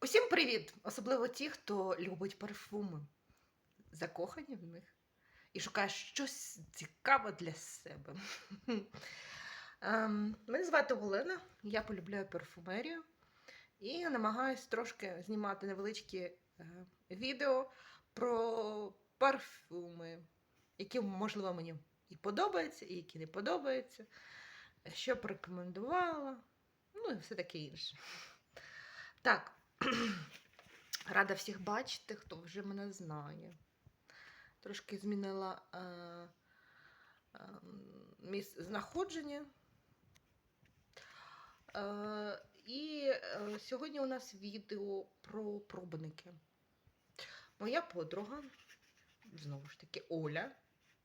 Усім привіт! Особливо ті, хто любить парфуми, закохані в них і шукає щось цікаве для себе. Ем, Мене звати Олена, я полюбляю парфумерію і намагаюсь трошки знімати невеличкі е, відео про парфуми, які, можливо, мені і подобаються, і які не подобаються, що б рекомендувала, ну і все таке інше. Так, рада всіх бачити, хто вже мене знає. Трошки змінила е, е, місце знаходження. Е, і е, сьогодні у нас відео про пробники. Моя подруга, знову ж таки, Оля,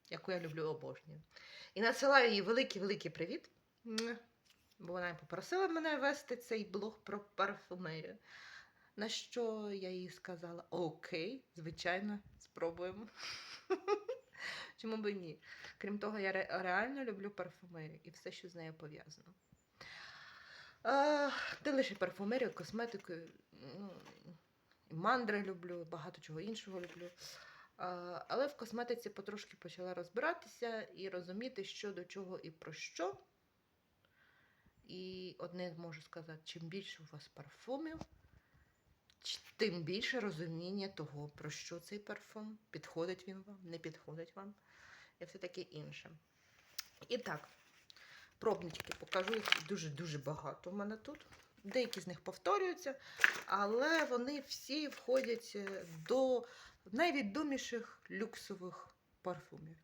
яку я люблю обожнюю. І надсилаю їй великий-великий привіт. Бо вона попросила мене вести цей блог про парфумерію. На що я їй сказала: Окей, звичайно, спробуємо. Чому б і ні? Крім того, я реально люблю парфумерію і все, що з нею пов'язано. Не лише парфумерію, косметику, ну, мандри люблю, багато чого іншого люблю. Але в косметиці потрошки почала розбиратися і розуміти, що до чого і про що. І одне можу сказати: чим більше у вас парфумів, тим більше розуміння того, про що цей парфум, підходить він вам, не підходить вам, і все таке інше. І так, пробнички покажу їх дуже-дуже багато у мене тут. Деякі з них повторюються, але вони всі входять е, до найвідоміших люксових парфумів.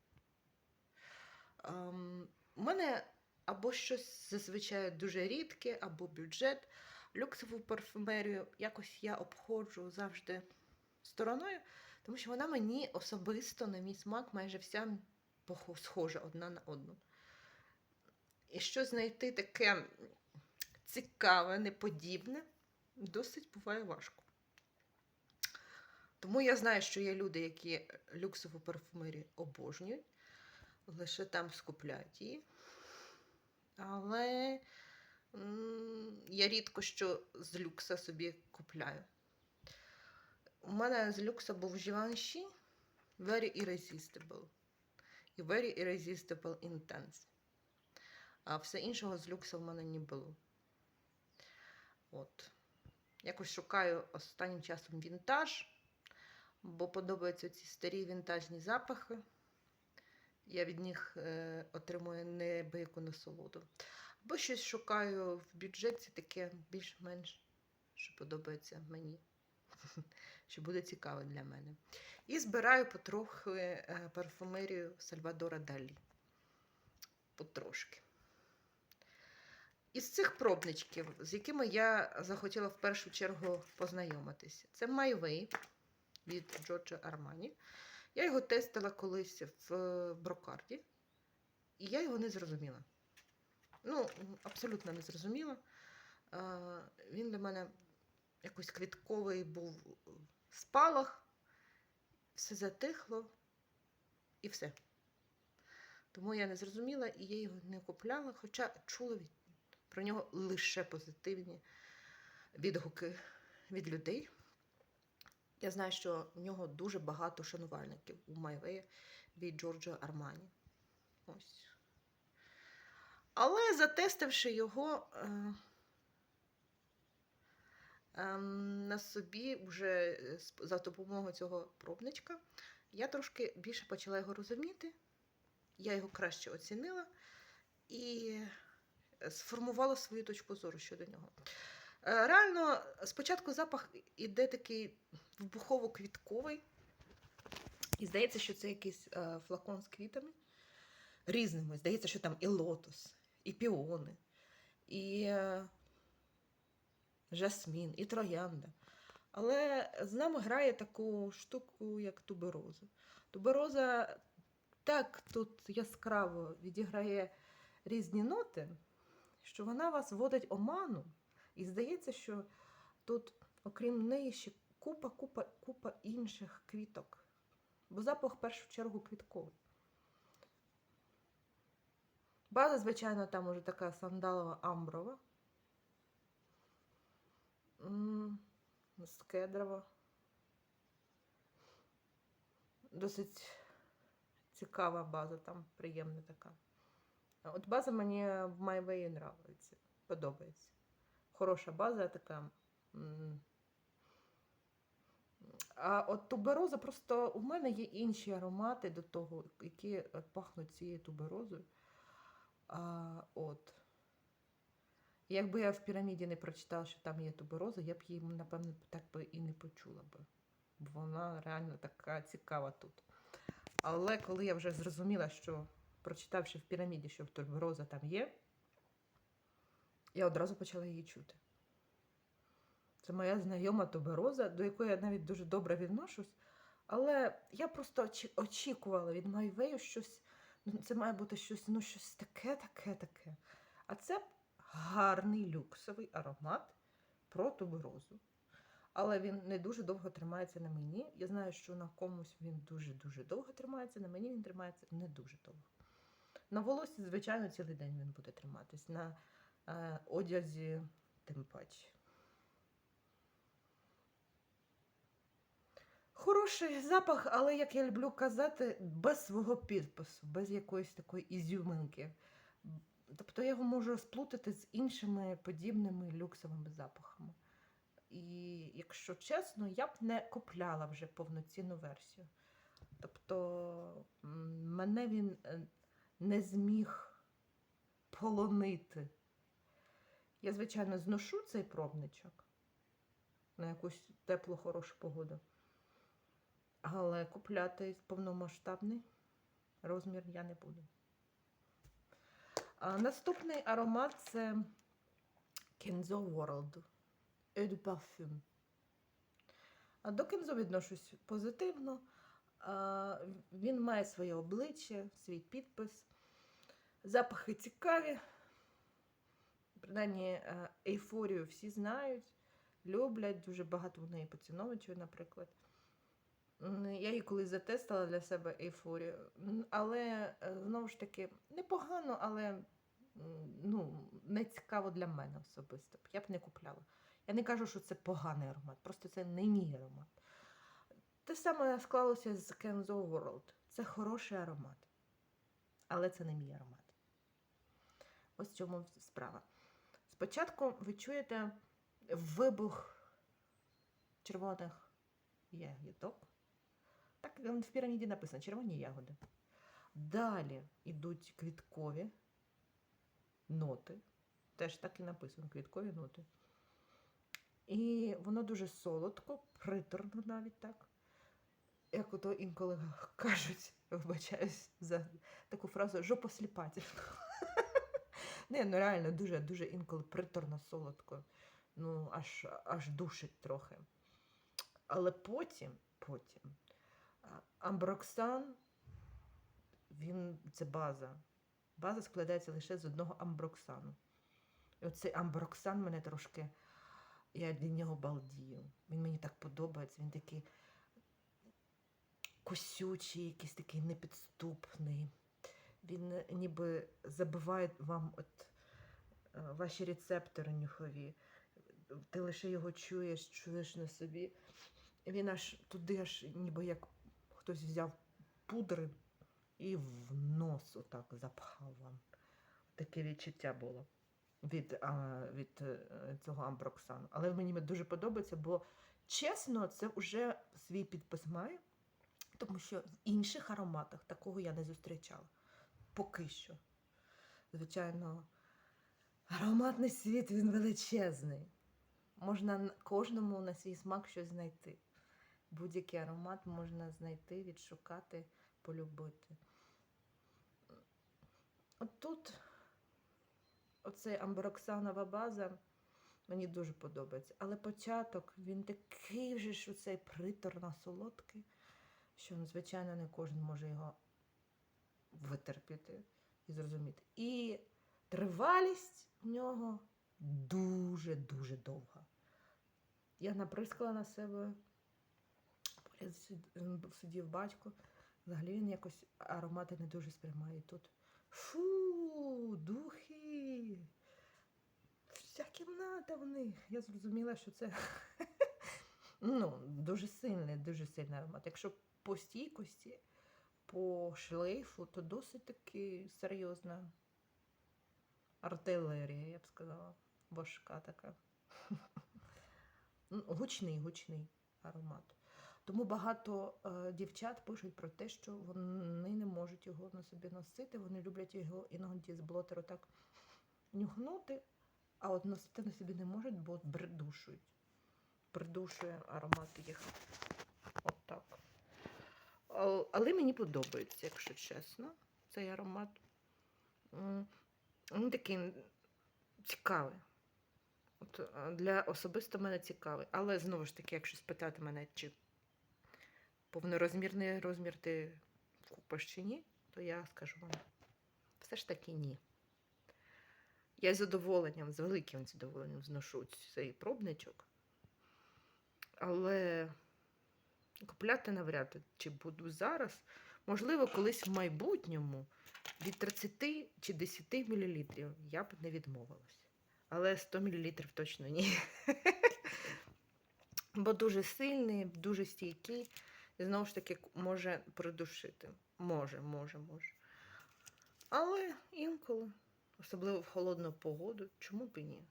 Ем, у мене або щось зазвичай дуже рідке, або бюджет. Люксову парфумерію якось я обходжу завжди стороною, тому що вона мені особисто, на мій смак, майже вся схожа одна на одну. І що знайти таке цікаве, неподібне, досить буває важко. Тому я знаю, що є люди, які люксову парфумерію обожнюють, лише там скупляють її. Але я рідко що з люкса собі купляю. У мене з люкса був Givenchy Very Irresistible і Very Irresistible Intense. А все іншого з люкса в мене не було. От. Якось шукаю останнім часом вінтаж, бо подобаються ці старі вінтажні запахи. Я від них е, отримую неабияку насолоду. Або щось шукаю в бюджеті таке більш-менш, що подобається мені, що буде цікаво для мене. І збираю потрохи е, парфумерію Сальвадора Далі. Потрошки. Із цих пробничків, з якими я захотіла в першу чергу познайомитися, це My від Джорджа Армані. Я його тестила колись в е, брокарді, і я його не зрозуміла. Ну, абсолютно не зрозуміла. Е, Він для мене якийсь квітковий був спалах, все затихло і все. Тому я не зрозуміла і я його не купляла, хоча чула про нього лише позитивні відгуки від людей. Я знаю, що в нього дуже багато шанувальників у Майвеї від Джорджа Армані. Ось. Але затестивши його е, ем, на собі вже е, за допомогою цього пробничка, я трошки більше почала його розуміти. Я його краще оцінила і сформувала свою точку зору щодо нього. Е, Реально, спочатку запах іде такий вибухово-квітковий. І здається, що це якийсь е, флакон з квітами різними. Здається, що там і лотос, і піони, і е, жасмін, і троянда. Але з нами грає таку штуку, як тубероза. Тубероза так тут яскраво відіграє різні ноти, що вона вас вводить оману. І здається, що тут, окрім неї, ще купа, купа, купа інших квіток. Бо запах в першу чергу квітковий. База, звичайно, там уже така сандалова амброва. З. Досить цікава база, там приємна така. От база мені в MyWay нравиться, подобається. Хороша база така. А от тубероза просто у мене є інші аромати до того, які пахнуть цією туберозою. А, от. Якби я в піраміді не прочитала, що там є тубероза, я б її, напевно, так би і не почула би. Бо вона реально така цікава тут. Але коли я вже зрозуміла, що прочитавши в піраміді, що тубероза там є, я одразу почала її чути. Це моя знайома тубероза, до якої я навіть дуже добре відношусь. Але я просто очікувала від Майвею щось. Ну, це має бути щось, ну, щось таке, таке, таке. А це гарний люксовий аромат про туберозу. Але він не дуже довго тримається на мені. Я знаю, що на комусь він дуже-дуже довго тримається, на мені він тримається не дуже довго. На волосі, звичайно, цілий день він буде триматись. На е, одязі тим паче. Хороший запах, але, як я люблю казати, без свого підпису, без якоїсь такої ізюминки. Тобто я його можу сплутати з іншими подібними люксовими запахами. І, якщо чесно, я б не купляла вже повноцінну версію. Тобто мене він е, не зміг полонити. Я, звичайно, зношу цей пробничок на якусь теплу, хорошу погоду. Але купляти повномасштабний розмір я не буду. А наступний аромат це Kenzo World Eau de Parfum. А до Kenzo відношусь позитивно. А, Він має своє обличчя, свій підпис. Запахи цікаві. Принаймні, ейфорію всі знають, люблять, дуже багато в неї поціновувачів, наприклад. Я її колись затестила для себе ейфорію. Але е, знову ж таки непогано, але ну, не цікаво для мене особисто. Я б не купляла. Я не кажу, що це поганий аромат, просто це не мій аромат. Те саме склалося з Kenzo World. Це хороший аромат, але це не мій аромат. Ось в чому справа. Спочатку ви чуєте вибух червоних ягідок. Так в піраміді написано червоні ягоди. Далі йдуть квіткові ноти. Теж так і написано квіткові ноти. І воно дуже солодко, приторно навіть так. Як ото інколи кажуть, вибачаюсь за таку фразу жопосліпательно. Не, ну реально дуже дуже інколи приторно солодко. Ну, аж, аж душить трохи. Але потім, потім, амброксан, він це база. База складається лише з одного амброксану. І оцей амброксан мене трошки. Я від нього балдію. Він мені так подобається. Він такий косючий, якийсь такий непідступний. Він е, ніби забиває вам от, е, ваші рецептори нюхові. Ти лише його чуєш, чуєш на собі. Він аж туди, аж ніби як хтось взяв пудри і в нос отак запхав вам. Таке відчуття було від, а, від е, цього амброксану. Але мені дуже подобається, бо чесно, це вже свій підпис має, тому що в інших ароматах такого я не зустрічала. Поки що. Звичайно, ароматний світ він величезний. Можна кожному на свій смак щось знайти. Будь-який аромат можна знайти, відшукати, полюбити. От тут оцей амброксанова база мені дуже подобається. Але початок він такий вже ж оцей приторно солодкий, що, ну, звичайно, не кожен може його витерпіти і зрозуміти. І тривалість в нього дуже-дуже довга. Я наприскала на себе, сидів батько. Взагалі він якось аромати не дуже сприймає. Тут фу, духи. Вся кімната в них. Я зрозуміла, що це Ну, дуже сильний, дуже сильний аромат. Якщо по стійкості, по шлейфу, то досить таки серйозна артилерія, я б сказала. Важка така. Ну, Гучний, гучний аромат. Тому багато е, дівчат пишуть про те, що вони не можуть його на собі носити. Вони люблять його іноді з блотеру так нюхнути, а от носити на собі не можуть, бо придушують. Придушує аромат їх. От так. Але мені подобається, якщо чесно, цей аромат. Він такий цікавий. От, для особисто мене цікавий. Але знову ж таки, якщо спитати мене, чи повнорозмірний розмір ти купиш чи ні, то я скажу вам все ж таки ні. Я з задоволенням, з великим задоволенням зношу цей пробничок. Але купляти навряд чи буду зараз. Можливо, колись в майбутньому від 30 чи 10 мл я б не відмовилась. Але 100 мл точно ні. Бо дуже сильний, дуже стійкий. І знову ж таки може придушити. Може, може, може. Але інколи, особливо в холодну погоду, чому б і ні?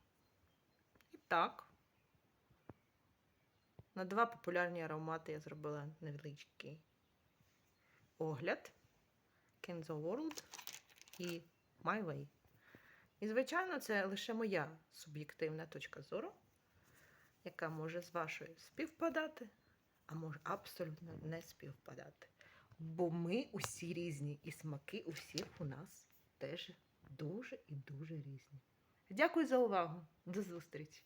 І так. На два популярні аромати я зробила невеличкий огляд. Kenzo World і My Way. І, звичайно, це лише моя суб'єктивна точка зору, яка може з вашою співпадати, а може абсолютно не співпадати. Бо ми усі різні, і смаки у у нас теж дуже і дуже різні. Дякую за увагу. До зустрічі!